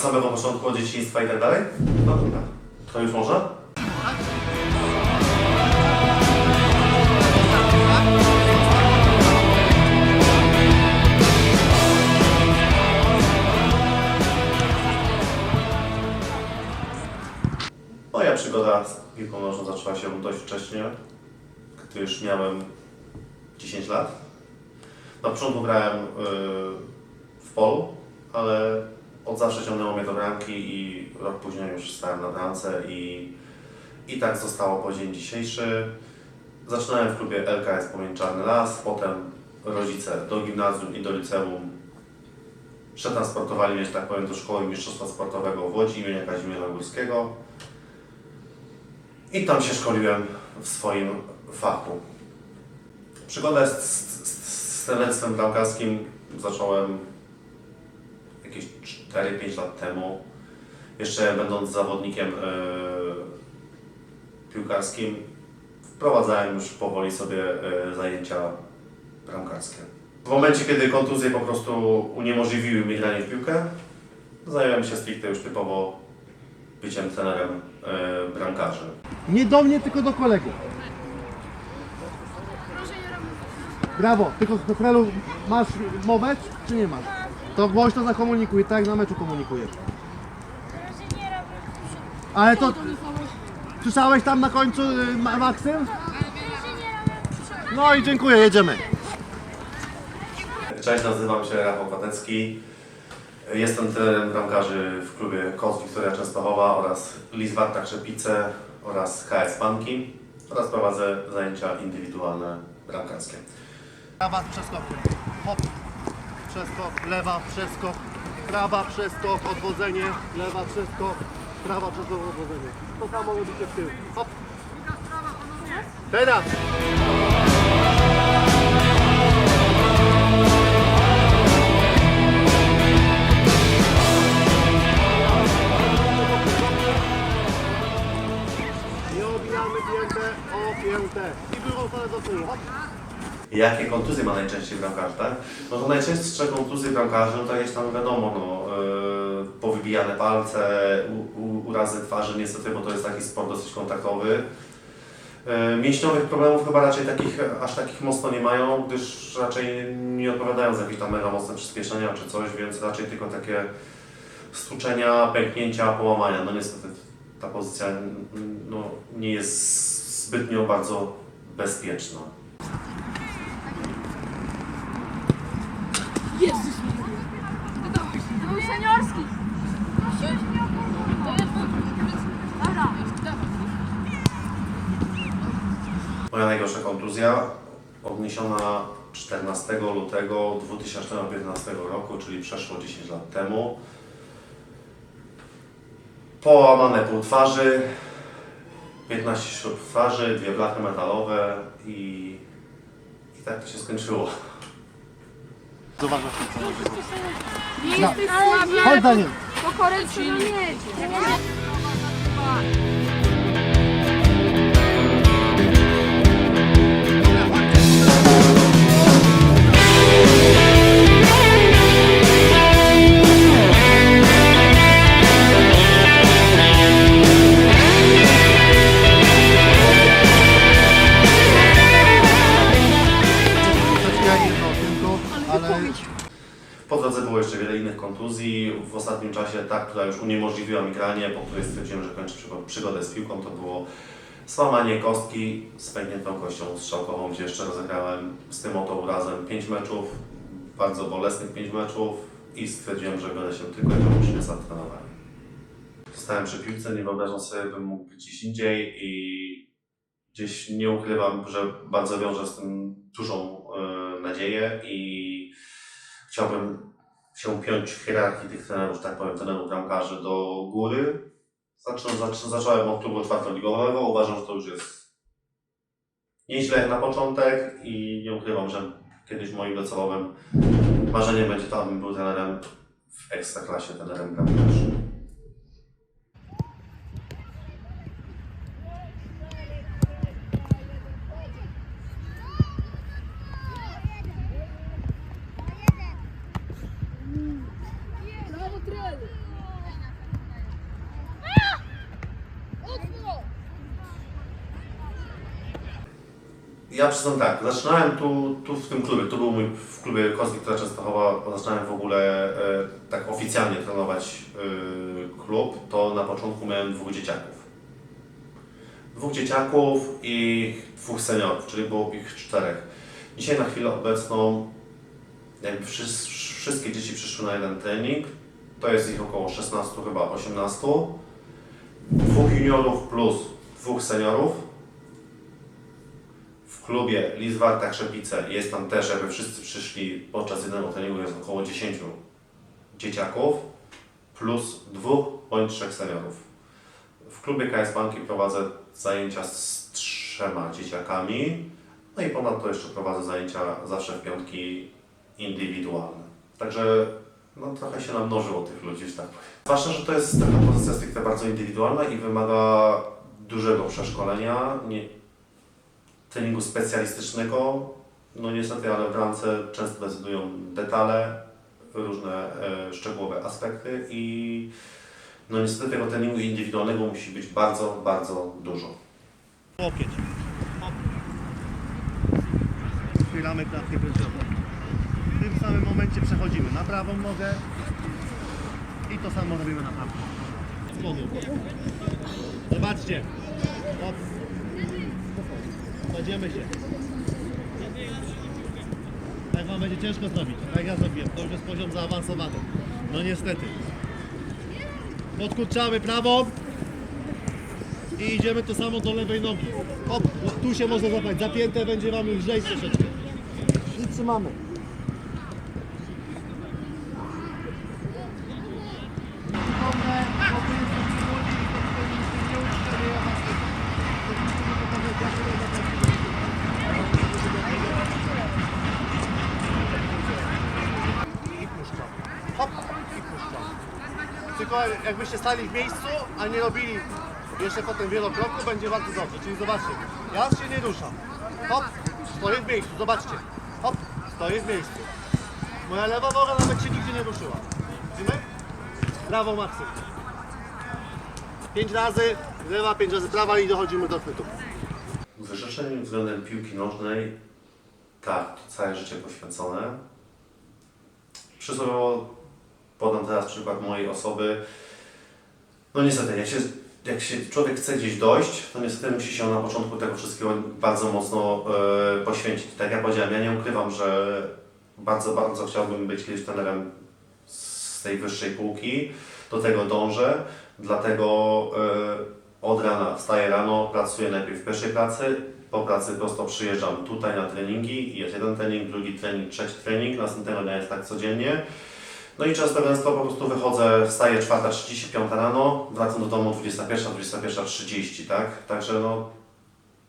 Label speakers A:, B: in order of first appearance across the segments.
A: samego początku, od dzieciństwa i tak dalej? No dobra. To już można? Moja przygoda z piłką nożną zaczęła się dość wcześnie, gdy już miałem 10 lat. Na początku grałem y, w polu, ale od zawsze ciągnęło mnie do bramki i rok później już stałem na bramce i, i tak zostało po dzień dzisiejszy. Zaczynałem w klubie LKS Płomień Czarny Las, potem rodzice do gimnazjum i do liceum przetransportowali mnie, że tak powiem, do szkoły mistrzostwa sportowego w Łodzi imienia Kazimierza Górskiego. I tam się szkoliłem w swoim fachu. Przygoda z, z, z, bramkarskim zacząłem jakieś 4-5 lat temu. Jeszcze będąc zawodnikiem e, piłkarskim, wprowadzałem już powoli sobie e, zajęcia bramkarskie. W momencie, kiedy kontuzje po prostu uniemożliwiły mi granie w piłkę, zająłem się stricte już typowo byciem trenerem e, bramkarzy.
B: Nie do mnie, tylko do kolegi. Brawo, tylko do Frelu masz mowę, czy nie masz? To głośno zakomunikuj, tak jak na meczu komunikujesz. Ale to... Słyszałeś tam na końcu y, Ma- Maksym? No i dziękuję, jedziemy.
A: Cześć, nazywam się Rafał Patecki. Jestem trenerem bramkarzy w klubie KOS Wiktoria Częstochowa oraz Lizwarta Krzepice oraz KS Panki oraz prowadzę zajęcia indywidualne bramkarskie.
B: Przeskok. Hop. Przeskok, lewa przeskok. Prawa przeskok, odwodzenie. Lewa przeskok. Prawa przeskok, odwodzenie. To samo robicie w tył. Hop. Teraz. Nie obijamy piętę, o piętę. I drugą stronę do tyłu. Hop.
A: Jakie kontuzje ma najczęściej bramkarz, tak? No to najczęstsze kontuzje bramkarzy, no to jakieś tam wiadomo, no, yy, powybijane palce, u, u, urazy twarzy niestety, bo to jest taki sport dosyć kontaktowy. Yy, Mięśniowych problemów chyba raczej takich, aż takich mocno nie mają, gdyż raczej nie odpowiadają za jakieś tam mega mocne przyspieszenia czy coś, więc raczej tylko takie stłuczenia, pęknięcia, połamania. No niestety ta pozycja no, nie jest zbytnio bardzo bezpieczna.
C: Jezus To był seniorski. Dobra.
A: Moja najgorsza kontuzja odniesiona 14 lutego 2015 roku, czyli przeszło 10 lat temu. Połamane pół twarzy, 15 śrub twarzy, dwie blachy metalowe i, i tak to się skończyło.
B: Zauważasz.
C: Nie jesteś słaby.
B: Chodź za nim.
C: To koreczko nie jedzie.
A: Jeszcze wiele innych kontuzji. W ostatnim czasie ta, która już uniemożliwiła mi granie, po której stwierdziłem, że kończę przygo- przygodę z piłką, to było złamanie kostki z pękniętą kością strzałkową, gdzie jeszcze rozegrałem z tym oto urazem 5 meczów, bardzo bolesnych 5 meczów i stwierdziłem, że będę się tylko i wyłącznie zatrenowałem. Zostałem przy piłce, nie wyobrażam sobie, bym mógł być gdzieś indziej i gdzieś nie ukrywam, że bardzo wiążę z tym dużą e, nadzieję i chciałbym się piąć w hierarchii tych trenerów, tak powiem, trenerów bramkarzy do góry. Zaczą, zaczą, zacząłem od klubu czwartoligowego, uważam, że to już jest nieźle jak na początek i nie ukrywam, że kiedyś moim docelowym marzeniem będzie to, abym był trenerem w ekstraklasie, trenerem bramkarzy. Ja przyznam tak, zaczynałem tu, tu w tym klubie, tu był mój w klubie Kozli, która Częstochowa, zaczynałem w ogóle e, tak oficjalnie trenować e, klub, to na początku miałem dwóch dzieciaków. Dwóch dzieciaków i dwóch seniorów, czyli było ich czterech. Dzisiaj na chwilę obecną jakby wszys- wszystkie dzieci przyszły na jeden trening, to jest ich około 16, chyba 18. Dwóch juniorów plus dwóch seniorów. W klubie Lizwarta Krzepice jest tam też, jakby wszyscy przyszli podczas jednego treningu, jest około 10 dzieciaków plus dwóch bądź trzech seniorów. W klubie KS Banki prowadzę zajęcia z trzema dzieciakami, no i ponadto jeszcze prowadzę zajęcia zawsze w piątki indywidualne. Także no, trochę się namnożyło tych ludzi, że tak powiem. Zwłaszcza, że to jest taka pozycja stricte bardzo indywidualna i wymaga dużego przeszkolenia, nie, treningu specjalistycznego. No niestety, ale w randce często decydują detale, różne e, szczegółowe aspekty i no niestety tego treningu indywidualnego musi być bardzo, bardzo dużo.
B: Łokieć. Chwilamy klatkę piersiową. W tym samym momencie przechodzimy na prawą nogę i to samo robimy na prawą. Zobaczcie. Hop. Kładziemy się. Tak wam będzie ciężko zrobić. Tak ja zrobiłem. To już jest poziom zaawansowany. No niestety. Podkurczamy prawą. I idziemy to samo do lewej nogi. Hop, tu się można złapać. Zapięte będzie Wam lżej troszeczkę. I trzymamy. I puszczamy. Hop, i puszczamy. Tylko jakbyście stali w miejscu, a nie robili jeszcze potem wielokroku, będzie bardzo dobrze. Czyli zobaczcie, ja się nie ruszam. Hop, stoję w miejscu, zobaczcie. Hop, stoję w miejscu. Moja lewa noga nawet się nigdzie nie ruszyła. Widzimy? Prawo maksy. Pięć razy lewa, pięć razy prawa i dochodzimy do chwytu.
A: Wyrzeczeń względem piłki nożnej, tak, całe życie poświęcone. Przysłowiowo podam teraz przykład mojej osoby. No niestety, jak się, jak się człowiek chce gdzieś dojść, to niestety musi się na początku tego wszystkiego bardzo mocno e, poświęcić. Tak jak powiedziałem, ja nie ukrywam, że bardzo, bardzo chciałbym być kiedyś trenerem z tej wyższej półki. Do tego dążę, dlatego e, od rana wstaję rano, pracuję najpierw w pierwszej pracy, po pracy prosto przyjeżdżam tutaj na treningi, jest jeden trening, drugi trening, trzeci trening, następnego dnia jest tak codziennie. No i często gęsto po prostu wychodzę, wstaję 4.30, 5 rano, wracam do domu 21, 21.30, tak? Także no,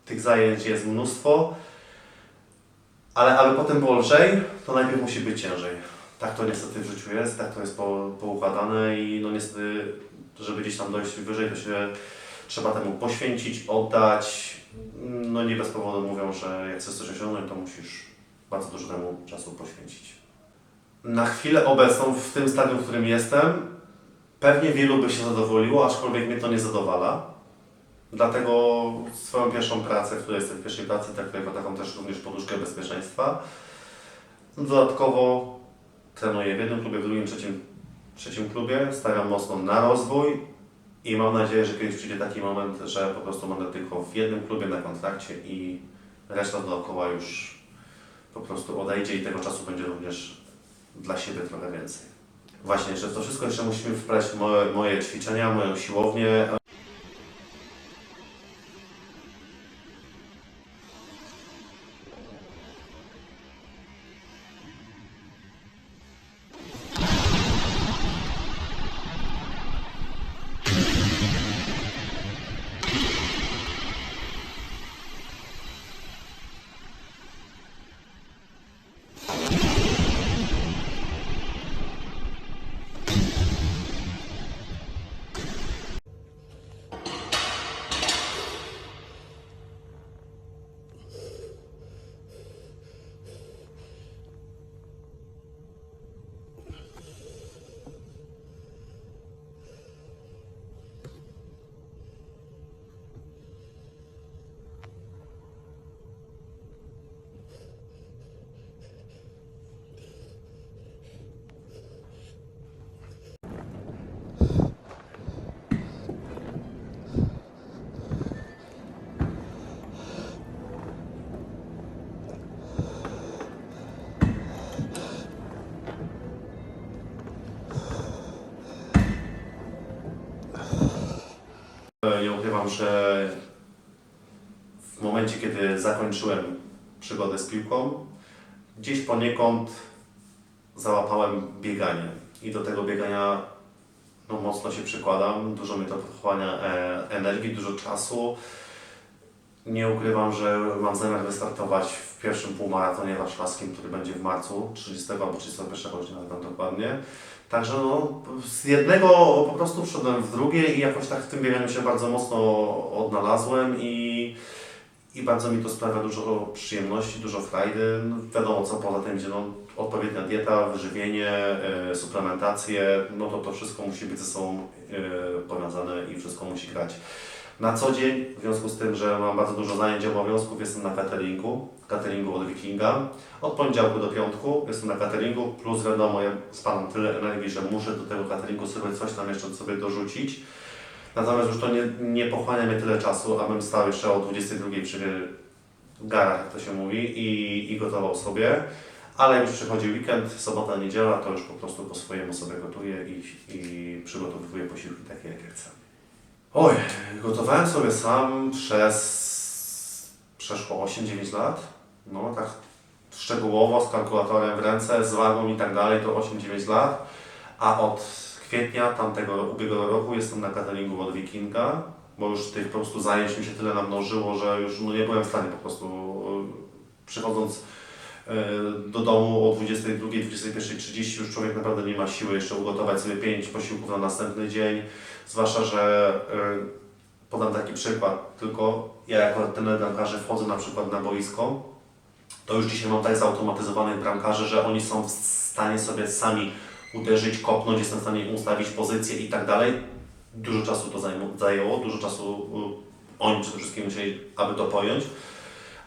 A: tych zajęć jest mnóstwo, ale aby potem było lżej, to najpierw musi być ciężej. Tak to niestety w życiu jest, tak to jest po, poukładane i no niestety, żeby gdzieś tam dojść wyżej, to się trzeba temu poświęcić, oddać. No nie bez powodu mówią, że jak chcesz coś osiągnąć, to musisz bardzo dużo temu czasu poświęcić. Na chwilę obecną, w tym stadium, w którym jestem, pewnie wielu by się zadowoliło, aczkolwiek mnie to nie zadowala. Dlatego swoją pierwszą pracę, w której jestem w pierwszej pracy, traktuję jako taką też również poduszkę bezpieczeństwa. Dodatkowo trenuję w jednym klubie, w drugim, trzecim, trzecim klubie. Stawiam mocno na rozwój i mam nadzieję, że kiedyś przyjdzie taki moment, że po prostu będę tylko w jednym klubie na kontrakcie i reszta dookoła już po prostu odejdzie i tego czasu będzie również dla siebie trochę więcej. Właśnie, że to wszystko jeszcze musimy wpleść moje, moje ćwiczenia, moją siłownię. Że w momencie, kiedy zakończyłem przygodę z piłką, gdzieś poniekąd załapałem bieganie i do tego biegania no, mocno się przykładam, dużo mi to pochłania e, energii, dużo czasu. Nie ukrywam, że mam zamiar wystartować w pierwszym półmaratonie warszawskim, który będzie w marcu, 30 albo 31 godzina, nie pamiętam dokładnie. Także no, z jednego po prostu wszedłem w drugie i jakoś tak w tym bieganiu się bardzo mocno odnalazłem i, i bardzo mi to sprawia dużo przyjemności, dużo frajdy. No, wiadomo co poza tym, gdzie no, odpowiednia dieta, wyżywienie, e, suplementacje, no to to wszystko musi być ze sobą e, powiązane i wszystko musi grać. Na co dzień, w związku z tym, że mam bardzo dużo zajęć i obowiązków, jestem na cateringu, cateringu od Wikinga. Od poniedziałku do piątku jestem na cateringu, plus wiadomo, ja spalam tyle energii, że muszę do tego cateringu sobie coś tam jeszcze sobie dorzucić. Natomiast już to nie, nie pochłania mnie tyle czasu, abym stał jeszcze o 22 przy garach, jak to się mówi, i, i gotował sobie. Ale już przychodzi weekend, sobota, niedziela, to już po prostu po swojemu sobie gotuję i, i przygotowuję posiłki takie, jakie chcę. Oj, gotowałem sobie sam przez przeszło 8-9 lat. No tak szczegółowo, z kalkulatorem w ręce, z wagą i tak dalej, to 8-9 lat. A od kwietnia tamtego ubiegłego roku jestem na cateringu od Wikinga, bo już tych po prostu zajęć mi się tyle namnożyło, że już no, nie byłem w stanie po prostu yy, przychodząc do domu o 22, 21.30 już człowiek naprawdę nie ma siły jeszcze ugotować sobie 5 posiłków na następny dzień. Zwłaszcza, że y, podam taki przykład, tylko ja jako ten bramkarze wchodzę na przykład na boisko, to już dzisiaj mam tak zautomatyzowanych bramkarzy, że oni są w stanie sobie sami uderzyć, kopnąć, jestem w stanie ustawić pozycję i tak dalej. Dużo czasu to zajęło, dużo czasu oni przede wszystkim musieli, aby to pojąć.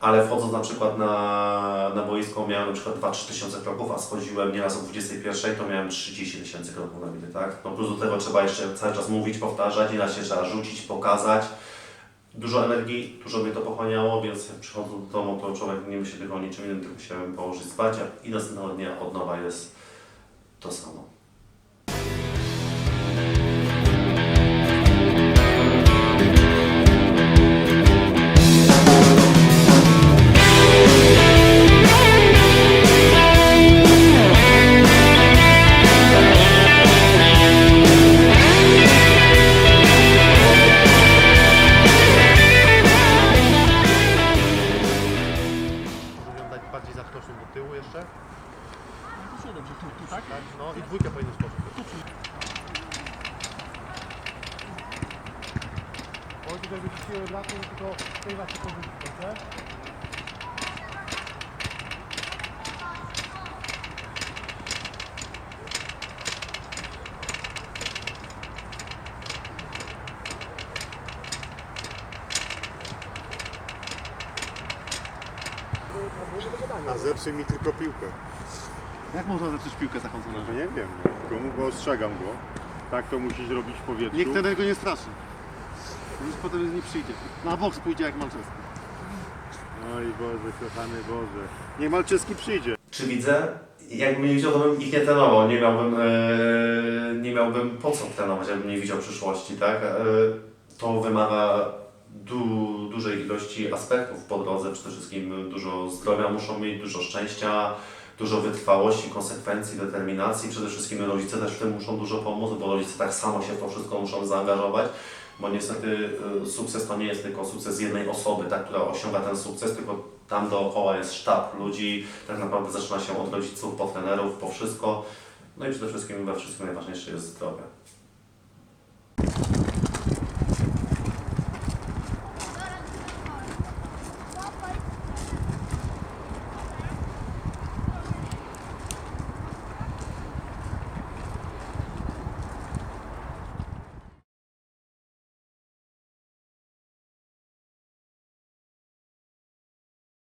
A: Ale wchodząc na przykład na, na boisko miałem na przykład 2-3 tysiące kroków, a schodziłem nieraz o 21, to miałem 30 tysięcy kroków na widy, tak? No plus do tego trzeba jeszcze cały czas mówić, powtarzać, nieraz się trzeba rzucić, pokazać. Dużo energii, dużo mnie to pochłaniało, więc przychodząc do domu, to człowiek nie myśli tylko o niczym innym, tylko się położyć spać, i następnego dnia od nowa jest to samo.
D: Zepsuj mi tylko piłkę.
E: Jak można zepsuć piłkę taką
D: No nie wiem, tylko mu go ostrzegam go. Tak to musisz robić w powietrzu.
E: Nikt trener go nie straszy. Już potem nie przyjdzie. Na boks pójdzie jak Manchester.
D: Oj Boże, kochany Boże. Niech Malczewski przyjdzie.
A: Czy widzę? Jakbym nie widział, to bym ich nie trenował. Nie miałbym, e, nie miałbym po co trenować, jakbym nie widział przyszłości, tak? E, to wymaga du, dużej ilości aspektów po drodze. Przede wszystkim dużo zdrowia muszą mieć, dużo szczęścia, dużo wytrwałości, konsekwencji, determinacji. Przede wszystkim rodzice też w tym muszą dużo pomóc, bo rodzice tak samo się w to wszystko muszą zaangażować. Bo niestety e, sukces to nie jest tylko sukces jednej osoby, tak, która osiąga ten sukces, tylko tam dookoła jest sztab ludzi, tak naprawdę zaczyna się od rodziców, po trenerów, po wszystko. No i przede wszystkim we wszystkim najważniejsze jest zdrowie.